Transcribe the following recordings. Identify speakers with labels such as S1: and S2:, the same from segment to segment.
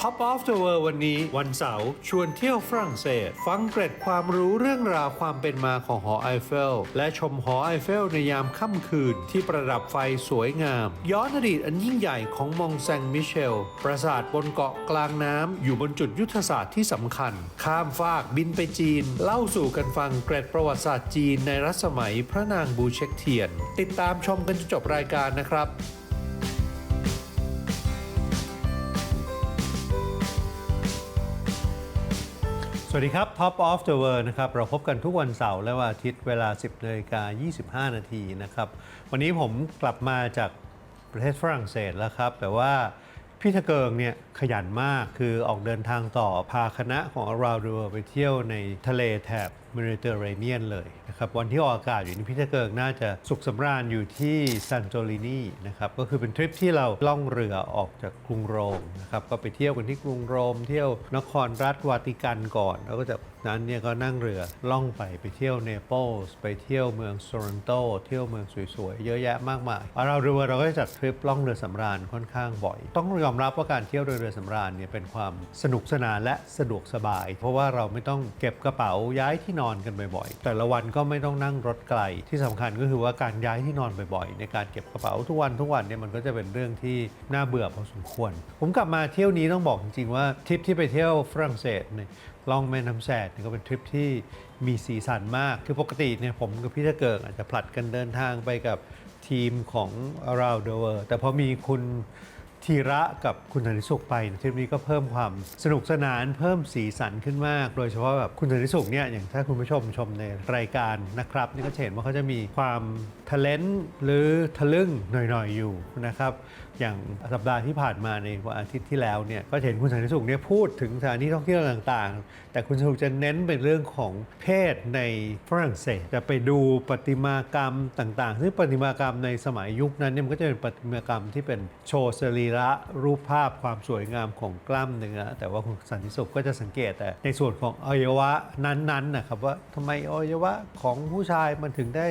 S1: Top of the World วันนี้วันเสาร์ชวนเที่ยวฝรั่งเศส ฟังเกร็ดความรู้เรื่องราวความเป็นมาของหอไอเฟล และชมหอไอเฟลในยามค่ำคืนที่ประดับไฟสวยงาม ย้อนอดีตอันยิ่งใหญ่ของมองแซงมิเชล ปราสาทบนเกาะกลางน้ำอยู่บนจุดยุทธศาสตร์ที่สำคัญ ข้ามฟากบินไปจีน เล่าสู่กันฟังเกร็ดประวัติศาสตร์จีนในรัชสมัยพระนางบูเช็คเทียน ติดตามชมกันจนจบรายการนะครับ สวัสดีครับ Top of the World นะครับ เราพบกันทุกวันเสาร์และวันอาทิตย์เวลา 10นาฬิกา25 นาทีนะครับ วันนี้ผมกลับมาจากประเทศฝรั่งเศสแล้วครับ แต่ว่า พี่ทะเกิงเนี่ยขยันมากคือออกเดินทางต่อพาคณะของอราวดูไปเที่ยวในทะเลแถบเมดิเตอร์เรเนียนเลยนะครับวันที่ออกอากาศอยู่นี่พี่ทะเกิงน่าจะสุขสำราญอยู่ที่ซันโตลินีนะครับก็คือเป็นทริปที่เราล่องเรือออกจากกรุงโรมนะครับก็ไปเที่ยวกันที่กรุงโรม เที่ยวนครรัฐวาติกันก่อน แล้วก็จะ นั้นเนี่ยก็นั่งเรือล่องไปไปเที่ยวเนเปิลส์ไปเที่ยวเมืองโซรันโตเที่ยวเมืองสวยๆ เยอะแยะมากมายเราเรือเราก็จัดทริปล่องเรือสำราญค่อนข้างบ่อย ต้องยอมรับว่าการเที่ยวเรือเรือสำราญเนี่ยเป็นความสนุกสนานและสะดวกสบาย เพราะว่าเราไม่ต้องเก็บกระเป๋าย้ายที่นอนกันบ่อยๆ แต่ละวันก็ไม่ต้องนั่งรถไกล ที่สำคัญก็คือว่าการย้ายที่นอนบ่อยๆ ในการเก็บกระเป๋าทุกวันทุกวันเนี่ยมันก็จะเป็นเรื่องที่น่าเบื่อพอสมควร ผมกลับมาเที่ยวนี้ต้องบอกจริงๆว่าทริปที่ไปเที่ยวฝรั่งเศสเนี่ย ล่องแม่น้ำแสดก็เป็นทริปที่มีสีสันมาก คือปกติเนี่ยผมกับพี่ตะเกิงอาจจะผลัดกันเดินทางไปกับทีมของ Around the World แต่พอมีคุณธีระกับคุณธนิสุขไปทริปนี้ก็เพิ่มความสนุกสนานเพิ่มสีสันขึ้นมาก โดยเฉพาะแบบคุณธนิสุขเนี่ยอย่างถ้าคุณผู้ชมชมในรายการนะครับ นี่ก็เห็นว่าเขาจะมีความทะเลนหรือทะลึ่งหน่อยๆอยู่นะครับ อย่างสัปดาห์ที่ผ่านมาในวันอาทิตย์ที่แล้วเนี่ยก็เห็นคุณสันติสุขเนี่ยพูดถึงสถานที่ท่องเที่ยวต่างๆ แต่คุณสันติสุขจะเน้นเป็นเรื่องของเพศในฝรั่งเศสจะไปดูประติมากรรมต่างๆ ซึ่งประติมากรรมในสมัยยุคนั้นเนี่ยมันก็จะเป็นประติมากรรมที่เป็นโชว์สรีระรูปภาพความสวยงามของกล้ามเนื้อแต่ว่าคุณสันติสุขก็จะสังเกตแต่ในส่วนของอวัยวะนั้นๆนะครับว่าทำไมอวัยวะของผู้ชายมันถึงได้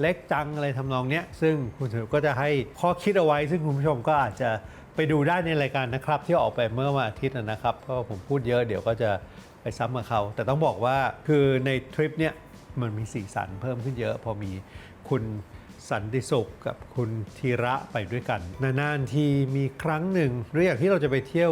S1: เล็กจังอะไรทำนองเนี้ยซึ่งคุณสมก็จะให้ข้อคิดเอาไว้ ซึ่งคุณผู้ชมก็อาจจะไปดูได้ในรายการนะครับ ที่ออกไปเมื่อวันอาทิตย์นะครับเพราะว่าผมพูดเยอะเดี๋ยวก็จะไปซ้ำกับเขา แต่ต้องบอกว่าคือในทริปเนี้ยมันมีสีสันเพิ่มขึ้นเยอะ พอมีคุณสันติสุขกับคุณธีระไปด้วยกัน นานๆทีมีครั้งหนึ่งหรืออย่างที่เราจะไปเที่ยว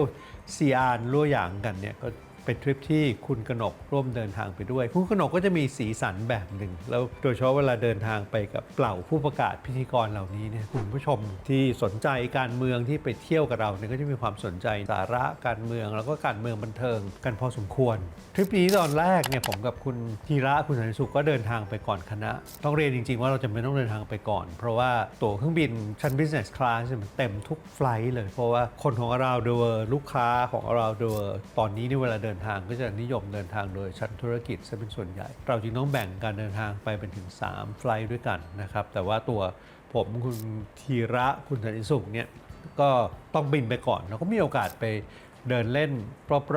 S1: ซีอานลั่วหยางกันเนี่ยก็ เป็นทริปที่คุณกนกร่วมเดินทางไปด้วย คุณกนกก็จะมีสีสันแบบหนึ่ง แล้วโดยเฉพาะเวลาเดินทางไปกับเหล่าผู้ประกาศพิธีกรเหล่านี้เนี่ยคุณผู้ชมที่สนใจการเมืองที่ไปเที่ยวกับเราเนี่ยก็จะมีความสนใจสาระการเมืองแล้วก็การเมืองบันเทิงกันพอสมควร ทริปนี้ตอนแรกเนี่ยผมกับคุณธีระคุณสันติสุขก็เดินทางไปก่อนคณะ ต้องเรียนจริง ๆ ว่าเราจะไม่ต้องเดินทางไปก่อน เพราะว่าตั๋วเครื่องบินชั้น business class เนี่ยมันเต็มทุกไฟล์เลย เพราะว่าคนของ around the world ลูกค้าของ around the world ตอนนี้เนี่เวลาเดินทางก็จะนิยมเดินทางโดยชั้นธุรกิจซะเป็นส่วนใหญ่ เราจึงต้องแบ่งการเดินทางไปเป็นถึง 3 ไฟล์ด้วยกันนะครับ แต่ว่าตัวผมคุณธีระคุณสันติสุขเนี่ยก็ต้องบินไปก่อน เราก็มีโอกาสไปเดินเล่น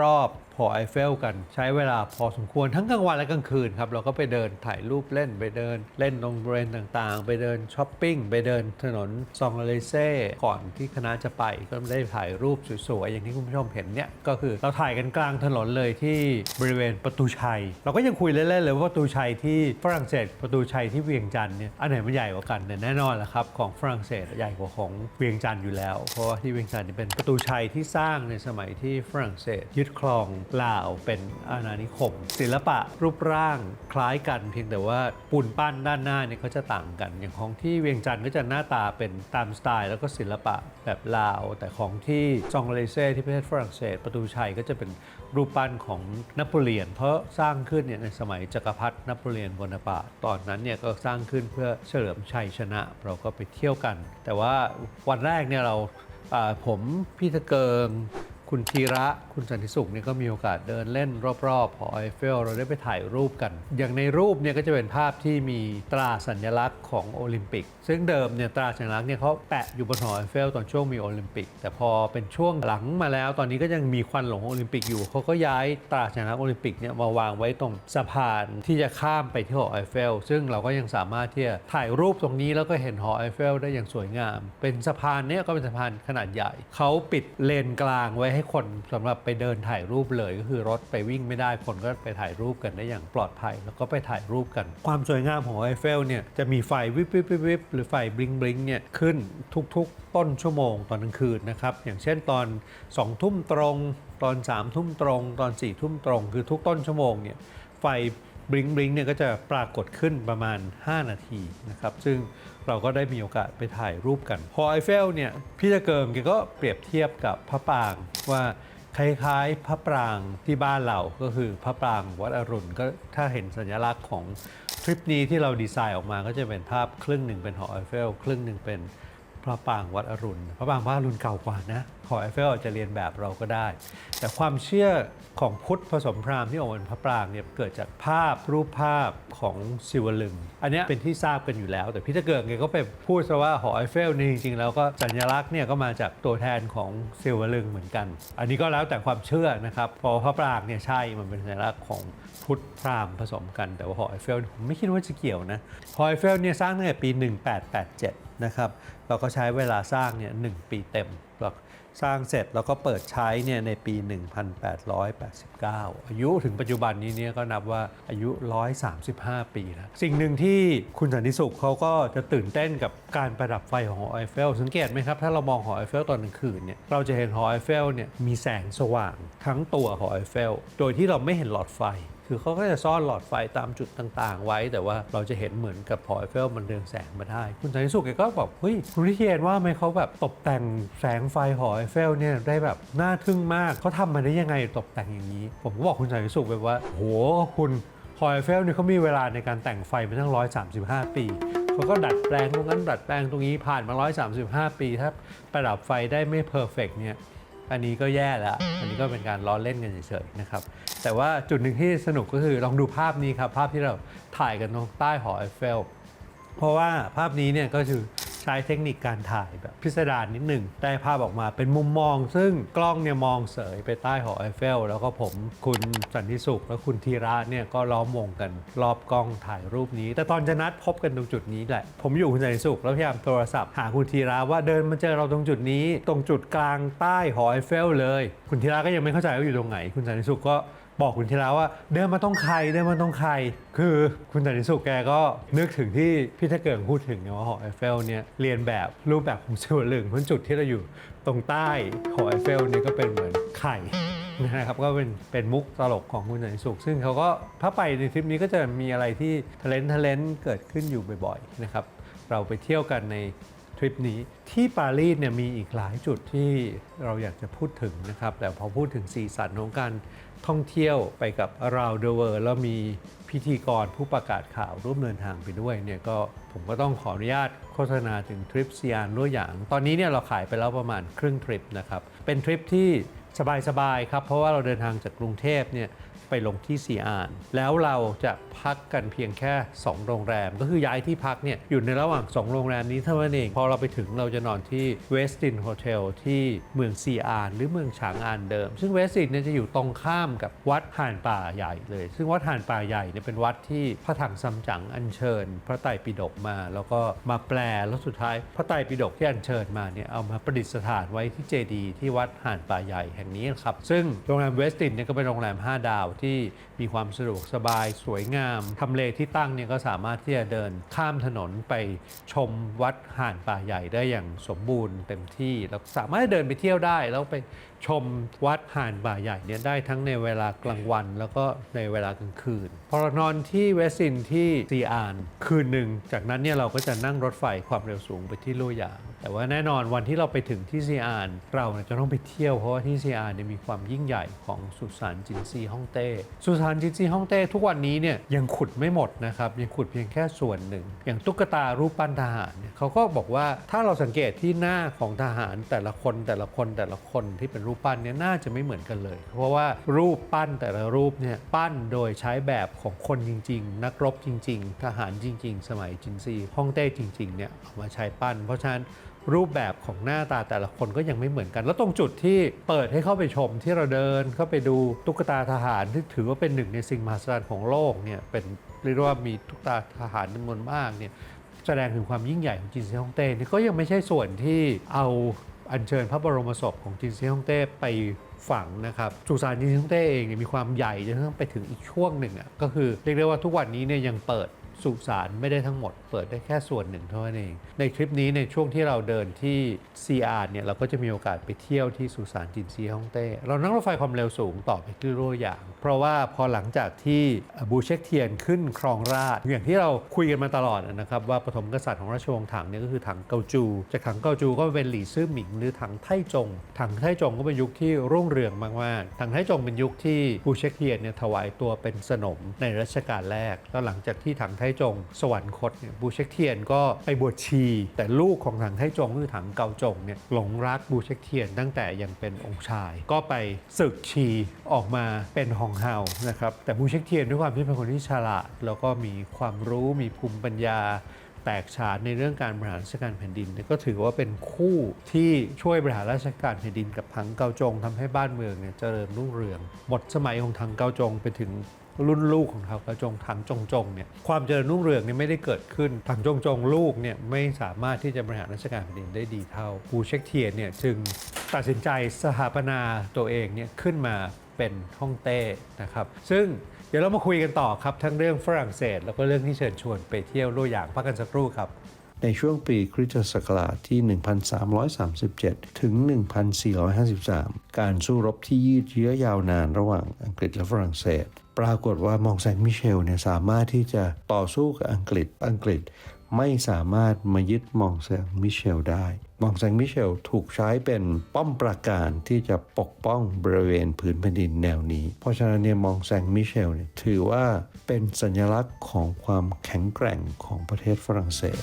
S1: รอบๆ อไอเฟลกันใช้เวลาพอสมควรทั้งกลางวันและกลางคืนครับ เราก็ไปเดินถ่ายรูปเล่นไปเดิน เล่นตรงบริเวณต่างๆ ไปเดินช้อปปิ้ง ไปเดินถนนซองเลเซ่ก่อนที่คณะจะไปก็ได้ถ่ายรูปสวยๆ อย่างที่คุณผู้ชมเห็นเนี่ย ก็คือเราถ่ายกันกลางถนนเลยที่บริเวณประตูชัย เราก็ยังคุยเล่นๆเลยว่าประตูชัยที่ฝรั่งเศสประตูชัยที่เวียงจันทร์เนี่ยอันไหนมันใหญ่กว่ากันเนี่ยแน่นอนแหละครับของฝรั่งเศสใหญ่กว่าของเวียงจันทร์อยู่แล้ว เพราะว่าที่เวียงจันทร์เนี่เป็นประตูชัยที่สร้างในสมัยที่ฝรั่งเศสยึดครองลาวเป็นอาณานิคม ศิลปะรูปร่างคล้ายกันเพียงแต่ว่าปูนปั้นด้านหน้าเนี่ยเขาจะต่างกัน อย่างของที่เวียงจันทร์ก็จะหน้าตาเป็นตามสไตล์ แล้วก็ศิลปะแบบลาว แต่ของที่จองเลเซ่ที่ประเทศฝรั่งเศส ประตูชัยก็จะเป็นรูปปั้นของนโปเลียน เพราะสร้างขึ้นเนี่ยในสมัยจักรพรรดินโปเลียนโบนาปาร์ตตอนนั้นเนี่ยก็สร้างขึ้นเพื่อเฉลิมชัยชนะ เราก็ไปเที่ยวกัน แต่ว่าวันแรกเนี่ยเราอ่าผมพี่ตะเกิง คุณธีระคุณสันติสุขเนี่ยก็มีโอกาสเดินเล่นรอบๆหอไอเฟลเราได้ไปถ่ายรูปกัน อย่างในรูปเนี่ยก็จะเป็นภาพที่มีตราสัญลักษณ์ของโอลิมปิก ซึ่งเดิมเนี่ยตราสัญลักษณ์เนี่ยเขาแปะอยู่บนหอไอเฟลตอนช่วงมีโอลิมปิก แต่พอเป็นช่วงหลังมาแล้ว ตอนนี้ก็ยังมีควันหลงโอลิมปิกอยู่เขาก็ย้ายตราสัญลักษณ์โอลิมปิกเนี่ยมาวางไว้ตรงสะพานที่จะข้ามไปที่หอไอเฟลซึ่งเราก็ยังสามารถที่จะถ่ายรูปตรงนี้แล้วก็เห็นหอไอเฟลได้อย่างสวยงาม เป็นสะพานเนี่ยก็เป็นสะพานขนาดใหญ่เขาปิดเลนกลางไว้ให้คนสำหรับไปเดินถ่ายรูปเลยก็คือรถไปวิ่งไม่ได้คนก็ไปถ่ายรูปกันได้อย่างปลอดภัย แล้วก็ไปถ่ายรูปกัน ความสวยงามของไอเฟลเนี่ยจะมีไฟวิบวิบวิบหรือไฟบลิงบลิงเนี่ยขึ้นทุกๆ ต้นชั่วโมงตอนกลางคืนนะครับอย่างเช่นตอน2ทุ่มตรง ตอน3ทุ่มตรง ตอน4ทุ่มตรง คือทุกต้นชั่วโมงเนี่ยไฟบลิงบลิงเนี่ยก็จะปรากฏขึ้นประมาณ 5 นาทีนะครับซึ่งเราก็ได้มีโอกาสไปถ่ายรูปกันหอไอเฟลเนี่ยพี่ตะเกิงแกก็เปรียบเทียบกับพระปางว่า คล้ายๆพระปรางที่บ้านเราก็คือพระปรางวัดอรุณก็ถ้าเห็นสัญลักษณ์ของทริปนี้ที่เราดีไซน์ออกมาก็จะเป็นภาพครึ่งหนึ่งเป็นหอไอเฟลครึ่งหนึ่งเป็น พระปรางวัดอรุณ พระปรางวัดอรุณเก่ากว่านะ หอไอเฟลอาจจะเรียนแบบเราก็ได้ แต่ความเชื่อของพุทธผสมพราหมณ์ที่ออกมาเป็นพระปรางเนี่ยเกิดจากภาพรูปภาพของศิวลึง อันนี้เป็นที่ทราบกันอยู่แล้ว แต่พี่ตะเกิงแกก็ไปพูดซะว่าหอไอเฟลนี่จริงๆแล้วก็สัญลักษณ์เนี่ยก็มาจากตัวแทนของศิวลึงเหมือนกัน อันนี้ก็แล้วแต่ความเชื่อนะครับ พอพระปรางเนี่ยใช่ มันเป็นสัญลักษณ์ของพุทธพราหมณ์ผสมกัน แต่ว่าหอไอเฟลผมไม่คิดว่าจะเกี่ยวนะ หอไอเฟลเนี่ยสร้างตั้งแต่ปี 1887 นะครับ เราก็ใช้เวลาสร้างเนี่ยหปีเต็มแล้วสร้างเสร็จแล้วก็เปิดใช้เนี่ยในปี 1889 อายุถึงปัจจุบันนี้เนี่ยก็นับว่าอายุ 135 ปีแล้วสิ่งหนึ่งที่คุณสันติสุขเขาก็จะตื่นเต้นกับการประดับไฟของหอไอเฟล สังเกตไหมครับ ถ้าเรามองหอไอเฟลตอนกลางคืนเนี่ยเราจะเห็นหอไอเฟลเนี่ยมีแสงสว่างทั้งตัวหอไอเฟล โดยที่เราไม่เห็นหลอดไฟ คือเขาก็จะซ่อนหลอดไฟตามจุดต่างๆ ไว้ แต่ว่าเราจะเห็นเหมือนกับหอไอเฟลมันเรืองแสงมาได้ คุณสันติสุขแกก็บอกเฮ้ยคุณวิเทียนว่าไหมเขาแบบตกแต่งแสงไฟหอไอเฟลเนี่ยได้แบบน่าทึ่งมากเขาทำมาได้ยังไงตกแต่งอย่างนี้ ผมก็บอกคุณสันติสุขไปว่าโหคุณหอไอเฟลเนี่ยเขามีเวลาในการแต่งไฟมาตั้ง 135 ปีเขาก็ดัดแปลงตรงนั้นดัดแปลงตรงนี้ผ่านมา 135 ปีถ้าประดับไฟได้ไม่เพอร์เฟกเนี่ย อันนี้ก็แย่แล้ว อันนี้ก็เป็นการล้อเล่นกันเฉยๆนะครับ แต่ว่าจุดหนึ่งที่สนุกก็คือลองดูภาพนี้ครับ ภาพที่เราถ่ายกันตรงใต้หอไอเฟล เพราะว่าภาพนี้เนี่ยก็คือ ใช้เทคนิคการถ่ายแบบพิสดารนิดหนึ่งได้ภาพออกมาเป็นมุมมอง ซึ่งกล้องเนี่ยมองเสยไปใต้หอไอเฟล แล้วก็ผมคุณสันติสุข และคุณธีระเนี่ยก็ล้อมวงกันรอบกล้องถ่ายรูปนี้ แต่ตอนจะนัดพบกันตรงจุดนี้แหละ ผมอยู่คุณสันติสุข แล้วพยายามโทรศัพท์ หาคุณธีระว่าเดินมาเจอเราตรงจุดนี้ ตรงจุดกลางใต้หอไอเฟล เลย คุณธีระก็ยังไม่เข้าใจว่าอยู่ตรงไหน คุณสันติสุขก็ บอกคุณธีระว่า เดินมาต้องใครเดินมาต้องใคร คือคุณสันติสุขแกก็นึกถึงที่พี่ทะเกิงพูดถึงเนี่ยว่าหอไอเฟลเนี่ยเรียนแบบรูปแบบของสิวลึงเพราะจุดที่เราอยู่ตรงใต้หอไอเฟลเนี่ยก็เป็นเหมือนไข่นะครับก็เป็นเป็นมุกตลกของคุณสันติสุข ซึ่งเขาก็ถ้าไปในทริปนี้ก็จะมีอะไรที่ทะเลนทะเลนเกิดขึ้นอยู่บ่อยๆนะครับเราไปเที่ยวกันในทริปนี้ที่ปารีสเนี่ยมีอีกหลายจุดที่เราอยากจะพูดถึงนะครับแต่พอพูดถึงสีสันของการ ท่องเที่ยวไปกับราวเดอะเวิร์แล้วมีพิธีกรผู้ประกาศข่าวร่วมเดินทางไปด้วยเนี่ยก็ผมก็ต้องขออนุญาตโฆษณาถึงทริปซียานด้วยอย่าง ตอนนี้เนี่ยเราขายไปแล้วประมาณครึ่งทริปนะครับ เป็นทริปที่สบายๆครับ เพราะว่าเราเดินทางจากกรุงเทพเนี่ย ไปลงที่ซีอานแล้วเราจะพักกันเพียงแค่ 2 โรงแรม ก็คือย้ายที่พักเนี่ยอยู่ในระหว่าง 2 โรงแรมนี้เท่านั้นเอง พอเราไปถึงเราจะนอนที่เวสตินโฮเทลที่เมืองซีอานหรือเมืองฉางอานเดิม ซึ่งเวสตินเนี่ยจะอยู่ตรงข้ามกับวัดห่านป่าใหญ่เลย ซึ่งวัดห่านป่าใหญ่เนี่ยเป็นวัดที่พระถังซัมจั๋งอัญเชิญ พระไตรปิฎกมา แล้วก็มาแปลแล้วสุดท้ายพระไตรปิฎกที่อัญเชิญมาเนี่ยเอามาประดิษฐานไว้ที่เจดีย์ที่วัดห่านป่าใหญ่แห่งนี้ครับซึ่งโรงแรมเวสตินเนี่ยก็เป็นโรงแรม 5 ดาวที่มีความสะดวกสบายสวยงามทำเลที่ตั้งเนี่ยก็สามารถที่จะเดินข้ามถนนไปชมวัดห่านป่าใหญ่ได้อย่างสมบูรณ์เต็มที่แล้วสามารถเดินไปเที่ยวได้ แล้วไปชมวัดห่านป่าใหญ่เนี่ยได้ทั้งในเวลากลางวัน แล้วก็ในเวลากลางคืน พอเรานอนที่เวสตินที่ซีอานคืนหนึ่งจากนั้นเนี่ยเราก็จะนั่งรถไฟความเร็วสูงไปที่โลหยางแต่ว่าแน่นอนวันที่เราไปถึงที่ซีอานเราจะต้องไปเที่ยวเพราะว่าที่ซีอานเนี่ยมีความยิ่งใหญ่ของสุสานจินซีฮ่องเต้สุสานจินซีฮ่องเต้ทุกวันนี้เนี่ยยังขุดไม่หมดนะครับยังขุดเพียงแค่ส่วนหนึ่ง อย่างตุ๊กตารูปปั้นทหารเนี่ยเขาก็บอกว่าถ้าเราสังเกตที่หน้าของทหารแต่ละคนแต่ละคนแต่ละคนที่เป็นรูปรูปปั้นเนี่ยน่าจะไม่เหมือนกันเลย เพราะว่ารูปปั้นแต่ละรูปเนี่ยปั้นโดยใช้แบบของคนจริง ๆ นักรบจริง ๆ ทหารจริง ๆ สมัยจินซีฮ่องเต้จริงๆเนี่ยเอามาใช้ปั้น เพราะฉะนั้น รูปแบบของหน้าตาแต่ละคนก็ยังไม่เหมือนกัน แล้วตรงจุดที่เปิดให้เข้าไปชมที่เราเดินเข้าไปดูตุ๊กตาทหารที่ถือว่าเป็นหนึ่งในสิ่งมหัศจรรย์ของโลกเนี่ยเป็นเรียกว่ามีตุ๊กตาทหารจำนวนมากเนี่ยแสดงถึงความยิ่งใหญ่ของจินซีฮ่องเต้นี่ก็ยังไม่ใช่ส่วนที่เอาอัญเชิญพระบรมศพของจินซีฮ่องเต้ไปฝังนะครับสุสานจินซีฮ่องเต้เองเนี่ยมีความใหญ่จนกระทั่งไปถึงอีกช่วงหนึ่งอะก็คือเรียกได้ว่าทุกวันนี้เนี่ยยังเปิด สุสานไม่ได้ทั้งหมด เปิดได้แค่ส่วนหนึ่งเท่านั้นเอง ในคลิปนี้ในช่วงที่เราเดินที่ CR เนี่ยเราก็จะมีโอกาสไปเที่ยวที่สุสานจินซีฮ่องเต้ เรานั่งรถไฟความเร็วสูงต่อไปที่รั่วหยาง เพราะว่าพอหลังจากที่บูเช็คเทียนขึ้นครองราชอย่างที่เราคุยกันมาตลอดนะครับว่าปฐมกษัตริย์ของราชวงศ์ถังเนี่ยก็คือถังเกาจู จากถังเกาจูก็เป็นหลี่ซื่อหมิงหรือถังไทจง ถังไทจงก็เป็นยุคที่รุ่งเรืองมากๆถังไทจงเป็นยุคที่บูเช็คเทียนเนี่ยถวายตัวเป็นสนมในรัชกาลแรก แล้วหลังจากที่ถังไทจงสวรรคตเนี่ยบูเช็คเทียนก็ไปบวชชี แต่ลูกของถังไทจงคือถังเกาจงเนี่ยหลงรักบูเช็คเทียนตั้งแต่ยังเป็นองค์ชาย ก็ไปศึกชีออกมาเป็นฮองเฮานะครับแต่บูเช็คเทียนด้วยความที่เป็นคนที่ฉลาด แล้วก็มีความรู้มีภูมิปัญญาแตกฉานในเรื่องการบริหารราชการแผ่นดินก็ถือว่าเป็นคู่ที่ช่วยบริหารราชการแผ่นดินกับถังเกาจงทำให้บ้านเมืองเนี่ยเจริญรุ่งเรือง หมดสมัยของถังเกาจงไปถึง รุ่นลูกของถังเกาจงถังจงจงเนี่ยความเจริญรุ่งเรืองเนี่ยไม่ได้เกิดขึ้นถังจงจงลูกเนี่ยไม่สามารถที่จะบริหารราชการแผ่นดินได้ดีเท่าปูเช็คเทียนเนี่ยจึงตัดสินใจสถาปนาตัวเองเนี่ยขึ้นมาเป็นฮ่องเต้นะครับ ซึ่งเดี๋ยวเรามาคุยกันต่อครับ ทั้งเรื่องฝรั่งเศส แล้วก็เรื่องที่เชิญชวนไปเที่ยวรั่วอย่างพักกันสักครู่ครับ
S2: ในช่วงปีคริสตศักราชที่ 1337 ถึง 1453 การสู้รบที่ยืดเยื้อยาวนานระหว่างอังกฤษและฝรั่งเศส ปรากฏว่ามองแซงมิเชลเนี่ยสามารถที่จะต่อสู้กับอังกฤษอังกฤษไม่สามารถมายึดมองแซงมิเชลได้ มองแซงมิเชลถูกใช้เป็นป้อมปราการที่จะปกป้องบริเวณผืนแผ่นดินแนวนี้ เพราะฉะนั้นเนี่ยมองแซงมิเชลเนี่ยถือว่าเป็นสัญลักษณ์ของความแข็งแกร่งของประเทศฝรั่งเศส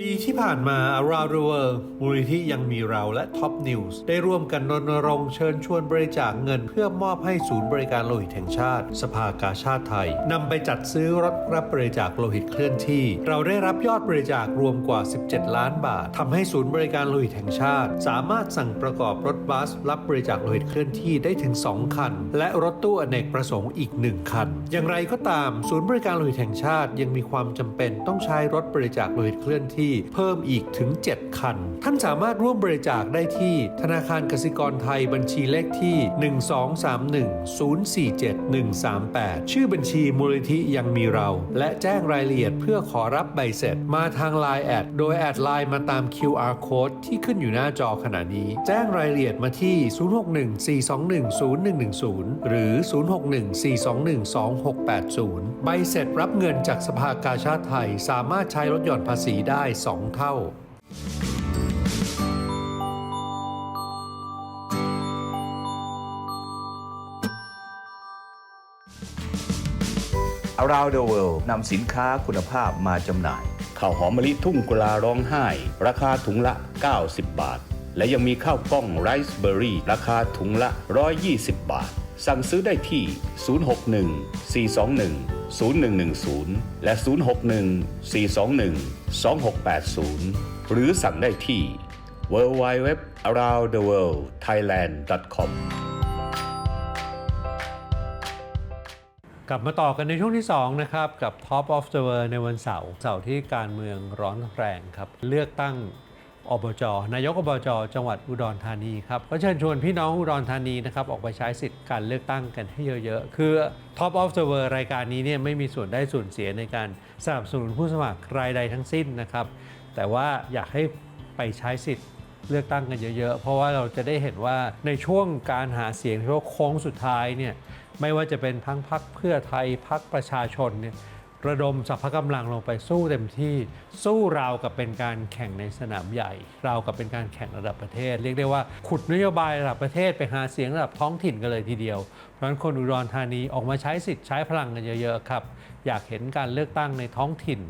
S1: ปีที่ผ่านมา Around the World มูลนิธิยังมีเราและ Top News ได้ร่วมกันรณรงค์เชิญชวนบริจาคเงิน เพื่อมอบให้ศูนย์บริการโลหิตแห่งชาติ สภากาชาติไทยนำไปจัดซื้อรถรับบริจาคโลหิตเคลื่อนที่ เราได้รับยอดบริจาครวมกว่า 17 ล้านบาททำให้ศูนย์บริการโลหิตแห่งชาติ สามารถสั่งประกอบรถบัส รับบริจาคโลหิตเคลื่อนที่ได้ถึง 2 คัน และรถตู้อเนกประสงค์อีก 1 คัน อย่างไรก็ตาม ศูนย์บริการโลหิตแห่งชาติยังมีความจำเป็นต้องใช้รถบริจาคโลหิตเคลื่อนที่ที่เพิ่มอีกถึง 7 คัน ท่านสามารถร่วมบริจาคได้ที่ธนาคารกสิกรไทยบัญชีเลขที่ 12310471138 ชื่อบัญชีมูลนิธิยังมีเรา และแจ้งรายละเอียดเพื่อขอรับใบเสร็จ มาทาง Line แอดโดยแอดไลน์มาตาม QR code ที่ขึ้นอยู่หน้าจอขณะนี้ แจ้งรายละเอียดมาที่ 0614210110 หรือ 0614212680 ใบเสร็จรับเงินจากสภากาชาติไทยสามารถใช้ลดหย่อนภาษีได้2 เท่า
S3: Around the World นำสินค้าคุณภาพมาจำหน่าย
S4: ข้าวหอมมะลิทุ่งกุลาร้องไห้ ราคาถุงละ 90 บาท และยังมีข้าวกล้องไรซ์เบอร์รี่ราคาถุงละ 120 บาท สั่งซื้อได้ที่ 061 421 0110 และ 061 421 2680 หรือสั่งได้ที่ www aroundtheworldthailand.com
S1: กลับมาต่อกันในช่วงที่ 2 นะครับ กับ Top of the World ในวันเสาร์เสาร์ที่การเมืองร้อนแรงครับ เลือกตั้ง อบจนายกอบจจังหวัดอุดรธานีครับก็เชิญชวนพี่น้องอุดรธานีนะครับออกไปใช้สิทธิ์การเลือกตั้งกันให้เยอะๆ คือ Top of the World รายการนี้เนี่ยไม่มีส่วนได้ส่วนเสียในการสนับสนุนผู้สมัครรายใดทั้งสิ้นนะครับ แต่ว่าอยากให้ไปใช้สิทธิ์เลือกตั้งกันเยอะๆ เพราะว่าเราจะได้เห็นว่าในช่วงการหาเสียงช่วงโค้งสุดท้ายเนี่ยไม่ว่าจะเป็นทั้งพักเพื่อไทยพักประชาชนเนี่ย ระดมสรรพกำลังลงไปสู้เต็มที่ สู้ราวกับเป็นการแข่งในสนามใหญ่ ราวกับเป็นการแข่งระดับประเทศ เรียกได้ว่าขุดนโยบายระดับประเทศไปหาเสียงระดับท้องถิ่นกันเลยทีเดียว เพราะฉะนั้นคนอุดรธานีออกมาใช้สิทธิ์ใช้พลังกันเยอะๆครับ อยากเห็นการเลือกตั้งในท้องถิ่น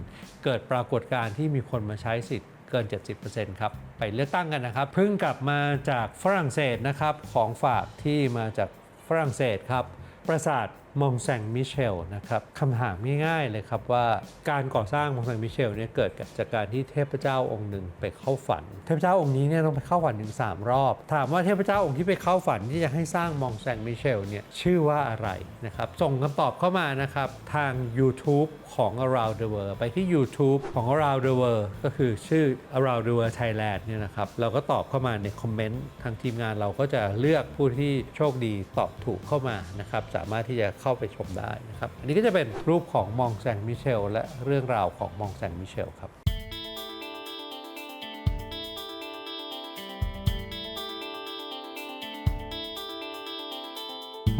S1: เกิดปรากฏการณ์ที่มีคนมาใช้สิทธิ์เกิน 70%ครับ ไปเลือกตั้งกันนะครับ เพิ่งกลับมาจากฝรั่งเศสนะครับ ของฝากที่มาจากฝรั่งเศสครับ ปราสาท มองแซงมิเชลนะครับคำถามง่ายๆเลยครับว่าการก่อสร้างมองแซงมิเชลเนี่ยเกิดจากการที่เทพเจ้าองค์หนึ่งไปเข้าฝัน เทพเจ้าองค์นี้เนี่ยต้องไปเข้าฝันถึง3รอบ ถามว่าเทพเจ้าองค์ที่ไปเข้าฝันที่จะให้สร้างมองแซงมิเชลเนี่ยชื่อว่าอะไรนะครับส่งคำตอบเข้ามานะครับทาง YouTube ของ Around the World ไปที่ YouTube ของ Around the World ก็คือชื่อ Around the World Thailand เนี่ยนะครับเราก็ตอบเข้ามาในคอมเมนต์ทางทีมงานเราก็จะเลือกผู้ที่โชคดีตอบถูกเข้ามานะครับสามารถที่จะเข้าไปชมได้นะครับ อันนี้ก็จะเป็นรูปของมองแซงมิเชล และเรื่องราวของมองแซงมิเชลครับ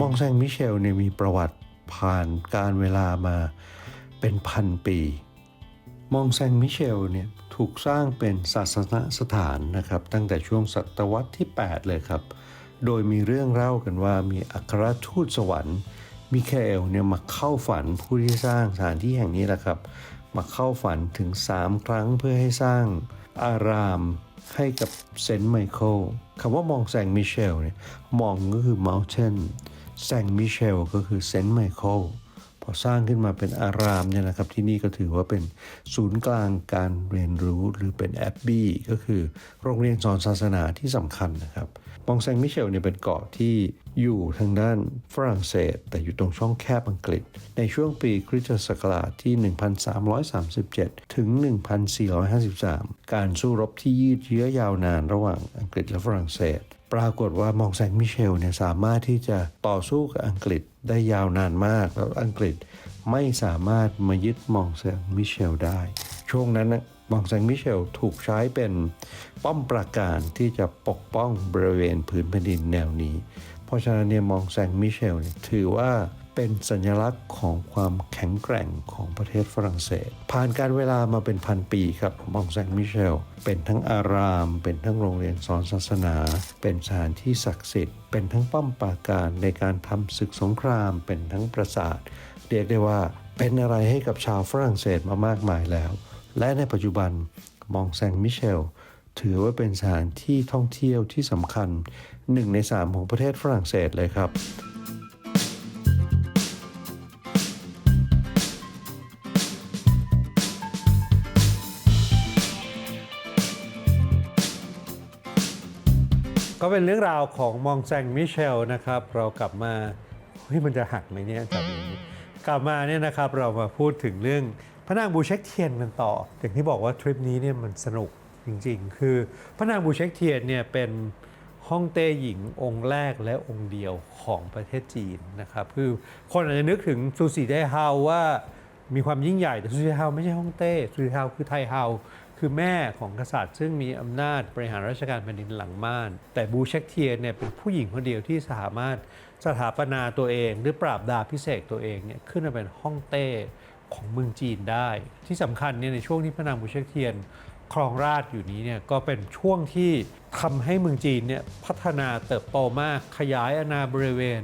S2: มองแซงมิเชลเนี่ยมีประวัติผ่านการเวลามาเป็นพันปี มองแซงมิเชลเนี่ยถูกสร้างเป็นศาสนสถานนะครับ ตั้งแต่ช่วงศตวรรษที่ 8 เลยครับ โดยมีเรื่องเล่ากันว่ามีอัครทูตสวรรค์ มิคาเอลเนี่ยมาเข้าฝันผู้ที่สร้างสถานที่แห่งนี้แหละครับ มาเข้าฝันถึง 3 ครั้งเพื่อให้สร้างอารามให้กับเซนต์ไมเคิลคำว่ามองแซงมิเชลเนี่ยมองก็คือ mountain แซงมิเชลก็คือเซนต์ไมเคิลพอสร้างขึ้นมาเป็นอารามเนี่ยนะครับที่นี่ก็ถือว่าเป็นศูนย์กลางการเรียนรู้หรือเป็นแอบบี้ก็คือโรงเรียนสอนศาสนาที่สำคัญนะครับ มองแซงมิเชลเนี่ยเป็นเกาะที่อยู่ทางด้านฝรั่งเศส แต่อยู่ตรงช่องแคบอังกฤษ ในช่วงปีคริสตศักราชที่ 1337 ถึง 1453 การสู้รบที่ยืดเยื้อยาวนานระหว่างอังกฤษและฝรั่งเศส ปรากฏว่ามองแซงมิเชลเนี่ยสามารถที่จะต่อสู้กับอังกฤษได้ยาวนานมาก แล้วอังกฤษไม่สามารถมายึดมองแซงมิเชลได้ ช่วงนั้น นะมองแซงมิเชลถูกใช้เป็นป้อมปราการที่จะปกป้องบริเวณผืนแผ่นดินแนวนี้ เพราะฉะนั้นเนี่ยมองแซงมิเชลเนี่ยถือว่าเป็นสัญลักษณ์ของความแข็งแกร่งของประเทศฝรั่งเศส ผ่านการเวลามาเป็นพันปีครับมองแซงมิเชล เป็นทั้งอาราม เป็นทั้งโรงเรียนสอนศาสนา เป็นสถานที่ศักดิ์สิทธิ์ เป็นทั้งป้อมปราการในการทำศึกสงคราม เป็นทั้งปราสาท เรียกได้ว่าเป็นอะไรให้กับชาวฝรั่งเศสมามากมายแล้ว และในปัจจุบันมองแซงมิเชลถือว่าเป็นสถานที่ท่องเที่ยวที่สำคัญหนึ่งในสามของประเทศฝรั่งเศสเลยครับ
S1: ก็เป็นเรื่องราวของมองแซงมิเชลนะครับ เรากลับมาเฮ้ยมันจะหักไหมเนี่ยจากนี้กลับมาเนี่ยนะครับเรามาพูดถึงเรื่อง พระนางบูเช็คเทียนกันต่อ อย่างที่บอกว่าทริปนี้เนี่ยมันสนุกจริงๆ คือพระนางบูเช็คเทียนเนี่ยเป็นฮ่องเต้หญิงองค์แรกและองค์เดียวของประเทศจีนนะครับคือคนอาจจะนึกถึงซูสีได้เฮาว่ามีความยิ่งใหญ่แต่ซูสีไดเฮาไม่ใช่ฮ่องเต้ซูสีไดเฮาคือไทเฮาคือแม่ของกษัตริย์ ซึ่งมีอำนาจบริหารราชการแผ่นดินหลังม่าน แต่บูเช็คเทียนเนี่ยเป็นผู้หญิงคนเดียวที่สามารถสถาปนาตัวเอง หรือปราบดาพิเศษตัวเองเนี่ยขึ้นมาเป็นฮ่องเต้ ของเมืองจีนได้ ที่สำคัญเนี่ยในช่วงที่พระนางบูเช็คเทียนครองราชอยู่นี้เนี่ยก็เป็นช่วงที่ทำให้เมืองจีนเนี่ยพัฒนาเติบโตมากขยายอาณาบริเวณ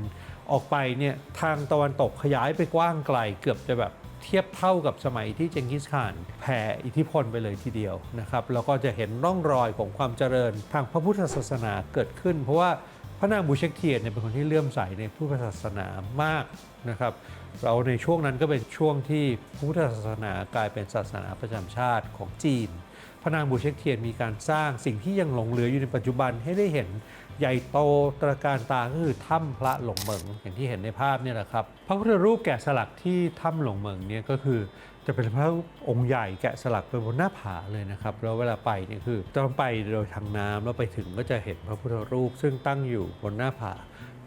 S1: ออกไปเนี่ยทางตะวันตกขยายไปกว้างไกลเกือบจะแบบเทียบเท่ากับสมัยที่เจงกิสข่านแผ่อิทธิพลไปเลยทีเดียวนะครับแล้วก็จะเห็นร่องรอยของความเจริญทางพระพุทธศาสนาเกิดขึ้น เพราะว่า พระนางบูเชกเทียนเนี่ยเป็นคนที่เลื่อมใสในพุทธศาสนามากนะครับ เราในช่วงนั้นก็เป็นช่วงที่พุทธศาสนากลายเป็นศาสนาประจำชาติของจีน พระนางบูเช็คเทียนมีการสร้างสิ่งที่ยังหลงเหลืออยู่ในปัจจุบันให้ได้เห็นใหญ่โตตระการตาก็คือถ้ำพระหลงเหมิงอย่างที่เห็นในภาพเนี่ยแหละครับ พระพุทธรูปแกะสลักที่ถ้ำหลงเหมิงเนี่ยก็คือ จะเป็นพระองค์ใหญ่แกะสลักไปบนหน้าผาเลยนะครับ แล้วเวลาไปเนี่ยคือต้องไปโดยทางน้ำแล้วไปถึงก็จะเห็นพระพุทธรูป ซึ่งตั้งอยู่บนหน้าผา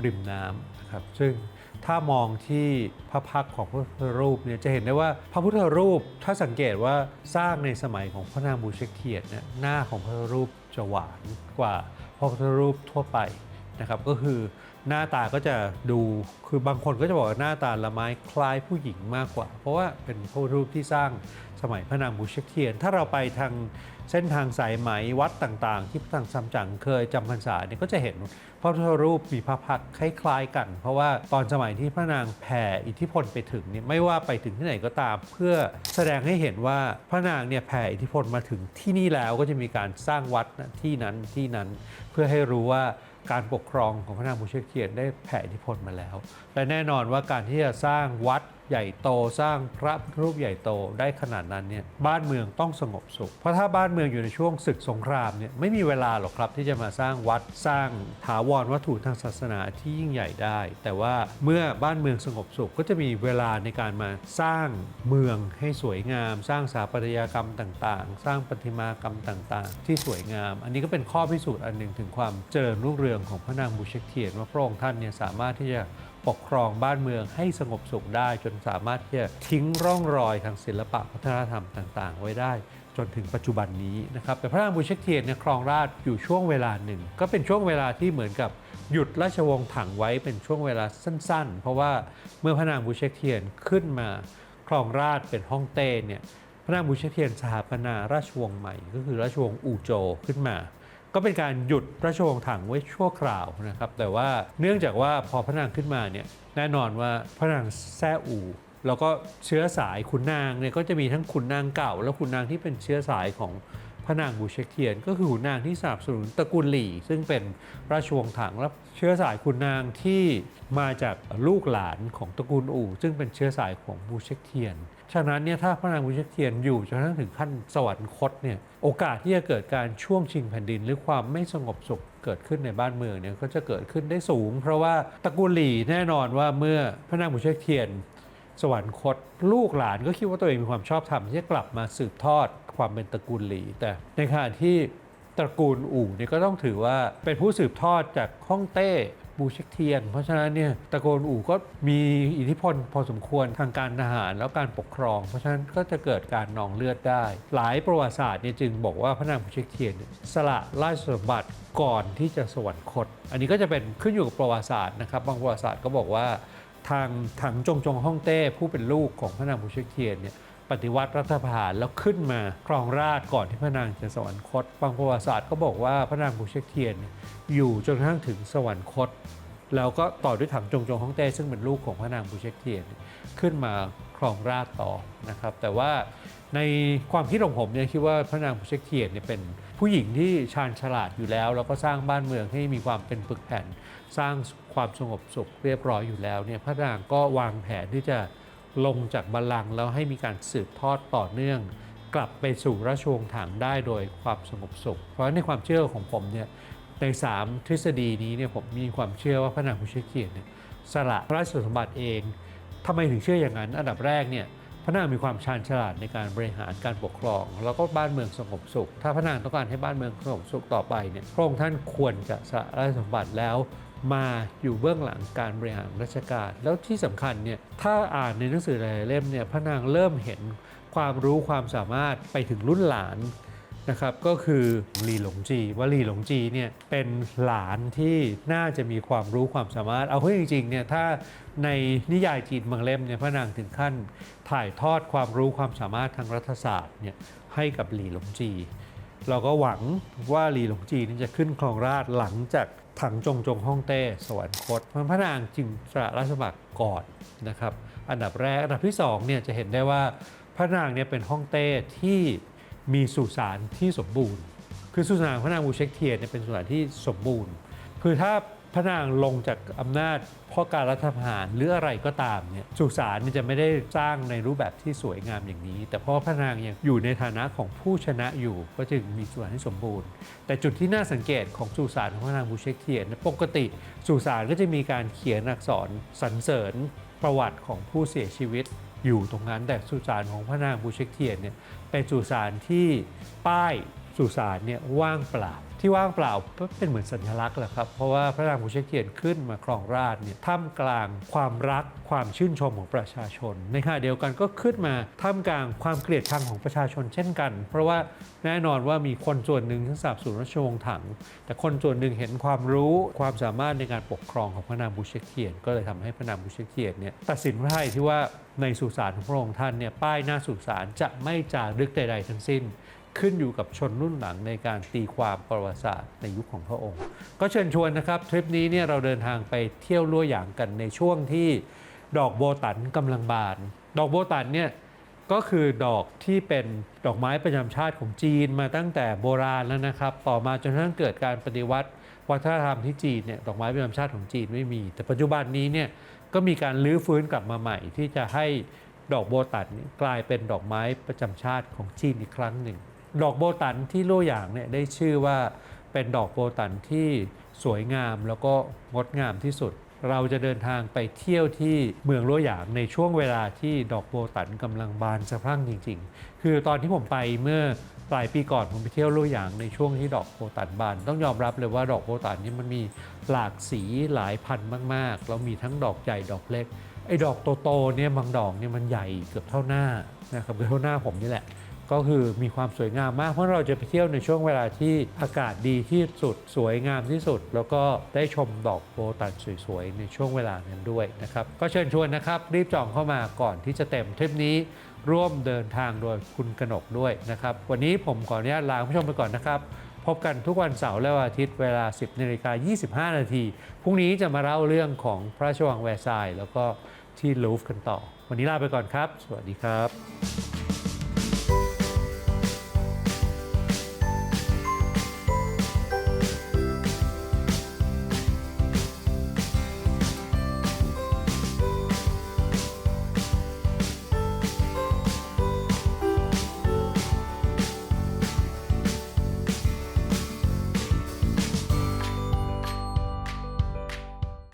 S1: ริมน้ำนะครับซึ่งถ้ามองที่พระพักของพระพุทธรูปเนี่ยจะเห็นได้ว่าพระพุทธรูปถ้าสังเกตว่าสร้างในสมัยของพระนางบูเชกเทียนเนี่ยหน้าของพระพุทธรูปจะหวานกว่าพระพุทธรูปทั่วไปนะครับก็คือ หน้าตาก็จะดูคือบางคนก็จะบอกว่าหน้าตาละไม้คล้ายผู้หญิงมากกว่า เพราะว่าเป็นพระรูปที่สร้างสมัยพระนางบูเชกเทียน ถ้าเราไปทางเส้นทางสายไหมวัดต่างๆ ที่พระทางซัมจั๋งเคยจำพรรษาเนี่ยก็จะเห็นพระพุทธรูปมีพระพักคล้ายๆกัน เพราะว่าตอนสมัยที่พระนางแผ่อิทธิพลไปถึงเนี่ยไม่ว่าไปถึงที่ไหนก็ตาม เพื่อแสดงให้เห็นว่าพระนางเนี่ยแผ่อิทธิพลมาถึงที่นี่แล้วก็จะมีการสร้างวัดที่นั้นที่นั้นเพื่อให้รู้ว่า การปกครองของพระนางบูเชกเกียรติได้แผ่อิทธิพลมาแล้ว และแน่นอนว่าการที่จะสร้างวัดใหญ่โตสร้างพระพุทธรูปใหญ่โตได้ขนาดนั้นเนี่ยบ้านเมืองต้องสงบสุข เพราะถ้าบ้านเมืองอยู่ในช่วงศึกสงครามเนี่ยไม่มีเวลาหรอกครับที่จะมาสร้างวัดสร้างถาวรวัตถุทางศาสนาที่ยิ่งใหญ่ได้ แต่ว่าเมื่อบ้านเมืองสงบสุขก็จะมีเวลาในการมาสร้างเมืองให้สวยงาม สร้างสถาปัตยกรรมต่างๆ สร้างประติมากรรมต่างๆ ที่สวยงาม อันนี้ก็เป็นข้อพิสูจน์อันหนึ่งถึงความเจริญรุ่งเรืองของพระนางบูเชกเทียนว่าพระองค์ท่านเนี่ยสามารถที่จะ ปกครองบ้านเมืองให้สงบสุขได้ จนสามารถที่จะทิ้งร่องรอยทางศิลปะวัฒนธรรมต่างๆ ไว้ได้ จนถึงปัจจุบันนี้นะครับแต่พระนางบูเชกเทียนเนี่ยครองราชอยู่ช่วงเวลาหนึ่ง ก็เป็นช่วงเวลาที่เหมือนกับหยุดราชวงศ์ถังไว้เป็นช่วงเวลาสั้น ๆ เพราะว่าเมื่อพระนางบูเชกเทียนขึ้นมาครองราชเป็นฮ่องเต้เนี่ยพระนางบูเชกเทียนสถาปนาราชวงศ์ใหม่ ก็คือราชวงศ์อู่โจวขึ้นมา ก็เป็นการหยุดราชวงศ์ถังไว้ชั่วคราวนะครับ แต่ว่าเนื่องจากว่าพอพระนางขึ้นมาเนี่ยแน่นอนว่าพระนางแซ่อู่แล้วก็เชื้อสายขุนนางเนี่ยก็จะมีทั้งขุนนางเก่า และขุนนางที่เป็นเชื้อสายของพระนางบูเชกเทียน ก็คือขุนนางที่สนับสนุนตระกูลหลี่ ซึ่งเป็นราชวงศ์ถังและเชื้อสายขุนนางที่มาจากลูกหลานของตระกูลอู่ ซึ่งเป็นเชื้อสายของบูเชกเทียนฉะนั้นเนี่ยถ้าพระนางบูเชเทียนอยู่จนกระทั่งถึงขั้นสวรรคตเนี่ยโอกาสที่จะเกิดการช่วงชิงแผ่นดิน หรือความไม่สงบสุขเกิดขึ้นในบ้านเมืองเนี่ยก็จะเกิดขึ้นได้สูง เพราะว่าตระกูลหลี่แน่นอนว่าเมื่อพระนางบูเชเทียน สวรรคต ลูกหลานก็คิดว่าตัวเองมีความชอบธรรมที่จะกลับมาสืบทอดความเป็นตระกูลหลีแต่ในขณะที่ตระกูลอู่เนี่ยก็ต้องถือว่าเป็นผู้สืบทอดจากฮ่องเต้ บูเชกเทียน เพราะฉะนั้นเนี่ยตระกูลอู่ก็มีอิทธิพลพอสมควรทางการทหารแล้วการปกครอง เพราะฉะนั้นก็จะเกิดการนองเลือดได้ หลายประวัติศาสตร์เนี่ยจึงบอกว่าพระนางบูเชกเทียนสละราชสมบัติก่อนที่จะสวรรคต อันนี้ก็จะเป็นขึ้นอยู่กับประวัติศาสตร์นะครับ บางประวัติศาสตร์ก็บอกว่าทางถังจงจงฮ่องเต้ผู้เป็นลูกของพระนางบูเชกเทียนเนี่ย ปฏิวัติรัฐประหารแล้วขึ้นมาครองราชก่อนที่พระนางจะสวรรคตบางประวัติศาสตร์ก็บอกว่าพระนางบูเชกเทียนอยู่จนกระทั่งถึงสวรรคต แล้วก็ต่อด้วยถังจงจงฮ่องเต้ซึ่งเป็นลูกของพระนางบูเชกเทียนขึ้นมาครองราชต่อนะครับ แต่ว่าในความคิดของผมเนี่ยคิดว่าพระนางบูเชกเทียนเนี่ยเป็นผู้หญิงที่ชาญฉลาดอยู่แล้ว แล้วก็สร้างบ้านเมืองให้มีความเป็นปึกแผ่น สร้างความสงบสุขเรียบร้อยอยู่แล้วเนี่ยพระนางก็วางแผนที่จะ ลงจากบัลลังก์แล้วให้มีการสืบทอดต่อเนื่อง กลับไปสู่ราชวงศ์ถังได้โดยความสงบสุข เพราะในความเชื่อของผมเนี่ยใน 3 ทฤษฎีนี้เนี่ยผมมีความเชื่อว่าพระนางผู้เชียเกียรติเนี่ยสละราชสมบัติเองทำไมถึงเชื่ออย่างนั้น อันดับแรกเนี่ยพระนางมีความชาญฉลาดในการบริหารการปกครอง แล้วก็บ้านเมืองสงบสุข ถ้าพระนางต้องการให้บ้านเมืองสงบสุขต่อไปเนี่ยพระองค์ท่านควรจะสละราชสมบัติแล้ว มาอยู่เบื้องหลังการบริหารราชการ แล้วที่สำคัญเนี่ยถ้าอ่านในหนังสือหลายเล่มเนี่ยพระนางเริ่มเห็นความรู้ความสามารถไปถึงรุ่นหลานนะครับก็คือลีหลงจีว่าลีหลงจีเนี่ยเป็นหลานที่น่าจะมีความรู้ความสามารถ เอาเข้าจริงๆเนี่ยถ้าในนิยายจีนบางเล่มเนี่ยพระนางถึงขั้นถ่ายทอดความรู้ความสามารถทางรัฐศาสตร์เนี่ยให้กับลีหลงจี เราก็หวังว่าหลีหลงจีนี่จะขึ้นครองราชหลังจาก ถังจงจงฮ่องเต้สวรรคตพระพระนางจึงตระราชสมบัติก่อนนะครับอันดับแรกอันดับที่สองเนี่ยจะเห็นได้ว่าพระนางเนี่ยเป็นฮ่องเต้ที่มีสุสานที่สมบูรณ์ คือสุสานพระนางบูเช็กเทียเนี่ยเป็นสุสานที่สมบูรณ์ คือถ้าพระนางลงจากอำนาจ เพราะการรัฐประหารหรืออะไรก็ตามเนี่ยสุสานเนี่ยจะไม่ได้สร้างในรูปแบบที่สวยงามอย่างนี้ แต่เพราะว่าพระนางยังอยู่ในฐานะของผู้ชนะอยู่ก็จึงมีสุสานที่สมบูรณ์ แต่จุดที่น่าสังเกตของสุสานของพระนางบูเช็กเทียนปกติสุสานก็จะมีการเขียนอักษรสรรเสริญประวัติของผู้เสียชีวิตอยู่ตรงนั้นแต่สุสานของพระนางบูเช็กเทียนเนี่ยเป็นสุสานที่ป้าย สุสานเนี่ยว่างเปล่า ที่ว่างเปล่าก็เป็นเหมือนสัญลักษณ์แหละครับ เพราะว่าพระนางมูเชเกียนขึ้นมาครองราชเนี่ยท่ามกลางความรักความชื่นชมของประชาชน ในขณะเดียวกันก็ขึ้นมาท่ามกลางความเกลียดชังของประชาชนเช่นกัน เพราะว่าแน่นอนว่ามีคนส่วนหนึ่งที่สนับสนุนราชวงศ์ถัง แต่คนส่วนหนึ่งเห็นความรู้ความสามารถในการปกครองของพระนางบูเชเกียน ก็เลยทำให้พระนางบูเชเกียนเนี่ยตัดสินพระทัยที่ว่าในสุสานของพระองค์ท่านเนี่ยป้ายหน้าสุสานจะไม่จารึกใด ๆ ทั้งสิ้น ขึ้นอยู่กับชนรุ่นหลังในการตีความประวัติศาสตร์ในยุคของพระองค์ ก็เชิญชวนนะครับ ทริปนี้เนี่ยเราเดินทางไปเที่ยวลั่วหยางกันในช่วงที่ดอกโบตันกำลังบาน ดอกโบตันเนี่ยก็คือดอกที่เป็นดอกไม้ประจำชาติของจีนมาตั้งแต่โบราณแล้วนะครับ ต่อมาจนกระทั่งเกิดการปฏิวัติวัฒนธรรมที่จีนเนี่ยดอกไม้ประจำชาติของจีนไม่มี แต่ปัจจุบันนี้เนี่ยก็มีการลื้อฟื้นกลับมาใหม่ ที่จะให้ดอกโบตันเนี่ยกลายเป็นดอกไม้ประจำชาติของจีนอีกครั้งหนึ่ง ดอกโบตันที่ลู่หยางเนี่ยได้ชื่อว่าเป็นดอกโบตันที่สวยงามแล้วก็งดงามที่สุด เราจะเดินทางไปเที่ยวที่เมืองลู่หยางในช่วงเวลาที่ดอกโบตันกำลังบานสะพรั่งจริง ๆ คือตอนที่ผมไปเมื่อปลายปีก่อนผมไปเที่ยวลู่หยางในช่วงที่ดอกโบตันบาน ต้องยอมรับเลยว่าดอกโบตันนี่มันมีหลากสีหลายพันมากๆแล้วมีทั้งดอกใหญ่ดอกเล็กไอ้ดอกโตๆเนี่ยบางดอกเนี่ยมันใหญ่เกือบเท่าหน้านะครับเกือบเท่าหน้าผมนี่แหละ ก็คือมีความสวยงามมาก เพราะเราจะไปเที่ยวในช่วงเวลาที่อากาศดีที่สุด สวยงามที่สุด แล้วก็ได้ชมดอกโบตันสวยๆในช่วงเวลานั้นด้วยนะครับก็เชิญชวนนะครับรีบจองเข้ามาก่อนที่จะเต็มทริปนี้ร่วมเดินทางโดยคุณกนกด้วยนะครับ วันนี้ผมขออนุญาตลาคุณผู้ชมไปก่อนนะครับ พบกันทุกวันเสาร์และวันอาทิตย์เวลา 10นาฬิกา25 นาทีพรุ่งนี้จะมาเล่าเรื่องของพระราชวังแวร์ซายแล้วก็ที่ลูฟ์กันต่อ วันนี้ลาไปก่อนครับ สวัสดีครับ